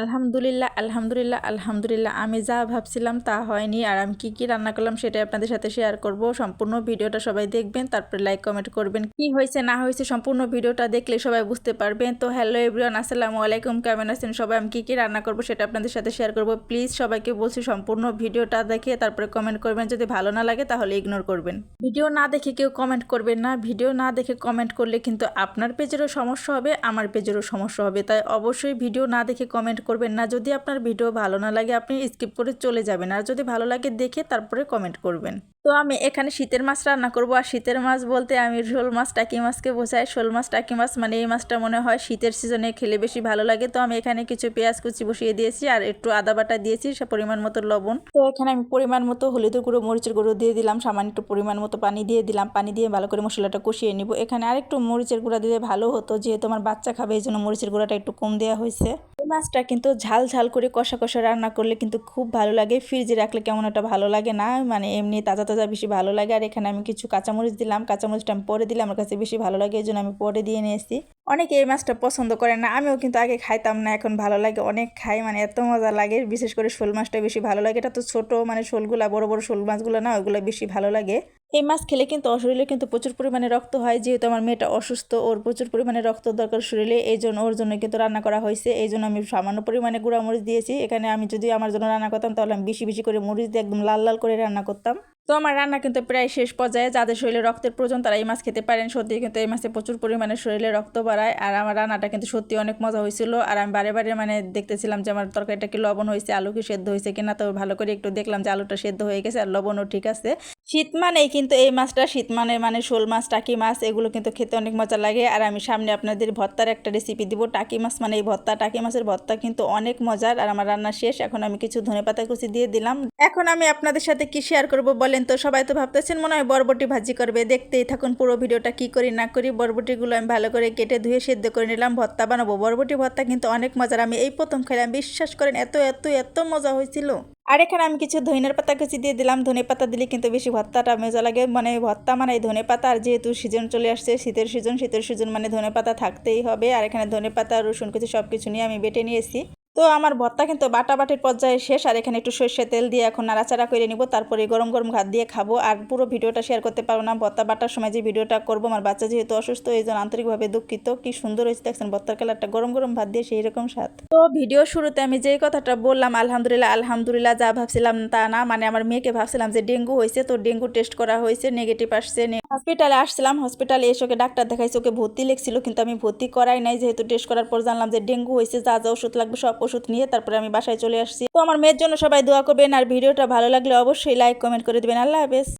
আলহামদুলিল্লাহ আলহামদুলিল্লাহ আলহামদুলিল্লাহ। আমি যা ভাবছিলাম তা হয়নি আর আমি কী কী রান্না করলাম সেটা আপনাদের সাথে শেয়ার করব। সম্পূর্ণ ভিডিওটা সবাই দেখবেন, তারপরে লাইক কমেন্ট করবেন। কি হয়েছে, না হয়েছে সম্পূর্ণ ভিডিওটা দেখলে সবাই বুঝতে পারবেন। তো হ্যালো এভরিওয়ান আসসালামু আলাইকুম, কেমন আছেন সবাই? আমি কী কী রান্না করব সেটা আপনাদের সাথে শেয়ার করব। প্লিজ সবাইকে বলছি সম্পূর্ণ ভিডিওটা দেখে, তারপরে কমেন্ট করবেন। যদি ভালো না লাগে তাহলে ইগনোর করবেন। ভিডিও না দেখে কেউ কমেন্ট করবেন না। ভিডিও না দেখে কমেন্ট করলে কিন্তু আপনার পেজেরও সমস্যা হবে, আমার পেজেরও সমস্যা হবে। তাই অবশ্যই ভিডিও না দেখে কমেন্ট করবেন না। যদি আপনার ভিডিও ভালো না লাগে, আপনি স্কিপ করে চলে যাবেন। আর যদি ভালো লাগে, দেখে তারপরে কমেন্ট করবেন। তো আমি এখানে শীতের মাছ রান্না করব। আর শীতের মাছ বলতে আমি শোল মাছ, টাকি মাছকে বোঝাই। শোল মাছ, টাকি মাছ মানে এই মাছটা মনে হয় শীতের সিজনে খেলে বেশি ভালো লাগে। তো আমি এখানে কিছু পেঁয়াজ কুচি বসিয়ে দিয়েছি আর একটু আদা বাটা দিয়েছি, সে পরিমাণ মতো লবণ। তো এখানে আমি পরিমাণ মতো হলুদের গুঁড়ো, মরিচের গুঁড়ো দিয়ে দিলাম। সামান্য একটু পরিমাণ মতো পানি দিয়ে দিলাম। পানি দিয়ে ভালো করে মশলাটা কষিয়ে নিব। এখানে আরেকটু মরিচের গুঁড়া দিলে ভালো হতো, যেহেতু আমার বাচ্চা খাবে, এই জন্য মরিচের গুঁড়াটা একটু কম দেওয়া হয়েছে। মাছটা কিন্তু ঝাল ঝাল করে কষা কষা রান্না করলে কিন্তু খুব ভালো লাগে। ফ্রিজে রাখলে কেমন একটা ভালো লাগে না? মানে এমনি তাজা তাজা বেশি ভালো লাগে। আর এখানে আমি কিছু কাঁচামরিচ দিলাম। কাঁচামরিচটা আমি পরে দিলে আমার কাছে বেশি ভালো লাগে এই জন্য আমি পরে দিয়ে নিয়েছি। অনেকে এই মাছটা পছন্দ করে না, আমিও কিন্তু আগে খাইতাম না, এখন ভালো লাগে, অনেক খাই মানে এত মজা লাগে। বিশেষ করে শোল মাছটা বেশি ভালো লাগে। এটা তো ছোট মানে শোলগুলা, বড় বড় শোল মাছগুলো না ওইগুলো বেশি ভালো লাগে। এই মাছ খেলে কিন্তু শরীরে কিন্তু প্রচুর পরিমাণে রক্ত হয়, যেহেতু আমার মেয়েটা অসুস্থ, ওর প্রচুর পরিমাণে রক্ত দরকার শরীরে, এই জন্য ওর জন্য কিন্তু রান্না করা হয়েছে। এই জন্য আমি সামান্য পরিমাণে গুঁড়া মরিচ দিয়েছি। এখানে আমি যদি আমার জন্য রান্না করতাম, তাহলে আমি বেশি বেশি করে মরিচ দিয়ে একদম লাল লাল করে রান্না করতাম। তো আমার রান্না কিন্তু প্রায় শেষ পর্যায়ে, যাদের শরীরে রক্তের প্রয়োজন তারা এই মাছ খেতে পারেন। সত্যি কিন্তু এই মাছে প্রচুর পরিমাণে শরীরে রক্ত বাড়ায়। আর আমার রান্নাটা কিন্তু সত্যি অনেক মজা হয়েছিল। আর আমি বারে বারে মানে দেখতেছিলাম যে আমার তরকারিটা কি লবণ হয়েছে, আলু কি সেদ্ধ হয়েছে কিনা, তো ভালো করে একটু দেখলাম যে আলুটা সেদ্ধ হয়ে গেছে আর লবণও ঠিক আছে। শীত মানেই কিন্তু এই মাছটা, শীত মানে মানে শোল মাছ, টাকি মাছ, এগুলো কিন্তু খেতে অনেক মজা লাগে। আর আমি সামনে আপনাদের ভর্তার একটা রেসিপি দিব। টাকি মাছ মানে এই ভর্তা। টাকি মাছের ভর্তা কিন্তু অনেক মজার। আর আমার রান্না শেষ। এখন আমি কিছু ধনে পাতা কুচি দিয়ে দিলাম। এখন আমি আপনাদের সাথে কি শেয়ার করব বলেন তো, সবাই তো ভাবতেছেন মনে হয় বরবটি ভাজি করবে। দেখতেই থাকুন পুরো ভিডিওটা কি করি না করি। বরবটিগুলো আমি ভালো করে কেটে ধুয়ে সেদ্ধ করে নিলাম, ভর্তা বানাবো। বরবটি, ভর্তা কিন্তু অনেক মজার। আমি এই প্রথম খেলাম বিশ্বাস করেন, এত এত এত মজা হয়েছিল। আর এখানে আমি কিছু ধনের পাতা কুচি দিয়ে দিলাম। ধনে পাতা দিলে কিন্তু বেশি ভর্তাটা মজা লাগে। মানে ভর্তা মানে ধনে পাতা, আর যেহেতু সিজন চলে আসছে, শীতের সিজন শীতের সিজন মানে ধনে পাতা থাকতেই হবে। আর এখানে ধনে পাতা, রসুন কুচি সব কিছু নিয়ে আমি বেটে নিয়েছি। তো আমার ভর্তা কিন্তু বাটা বাটির পর্যায়ে শেষ, আর এখানে একটু সর্ষে তেল দিয়ে এখন নাড়াচাড়া করে নিব, তারপরে গরম গরম ভাত দিয়ে খাব, আর পুরো ভিডিওটা শেয়ার করতে পারব না। ভর্তা বাটার সময় যে ভিডিওটা করব, আমার বাচ্চা যেহেতু অসুস্থ, এই জন্য আন্তরিকভাবে দুঃখিত। কি সুন্দর হয়েছে দেখছেন, ভর্তার কালারটা গরম গরম ভাত দিয়ে সেই রকম স্বাদ। তো ভিডিও শুরুতে আমি যেই কথাটা বললাম, আলহামদুলিল্লাহ আলহামদুলিল্লাহ, যা ভাবছিলাম তা না মানে আমার মেয়েকে ভাবছিলাম যে ডেঙ্গু হয়েছে, তো ডেঙ্গু টেস্ট করা হয়েছে নেগেটিভ আসছে হসপিটালে আসছিলাম হসপিটালে এসে ওকে ডাক্তার দেখাইছে, ওকে ভর্তি লেগছিল কিন্তু আমি ভর্তি করাই নাই, যেহেতু টেস্ট করার পর জানলাম যে ডেঙ্গু হয়েছে, যা যা ওষুধ লাগবে সব ওষুধ নিয়ে তারপরে আমি বাসায় চলে আসছি। তো আমার মেয়ের জন্য সবাই দোয়া করবেন আর ভিডিওটা ভালো লাগলে অবশ্যই লাইক কমেন্ট করে দেবেন। আল্লাহ হাফেজ।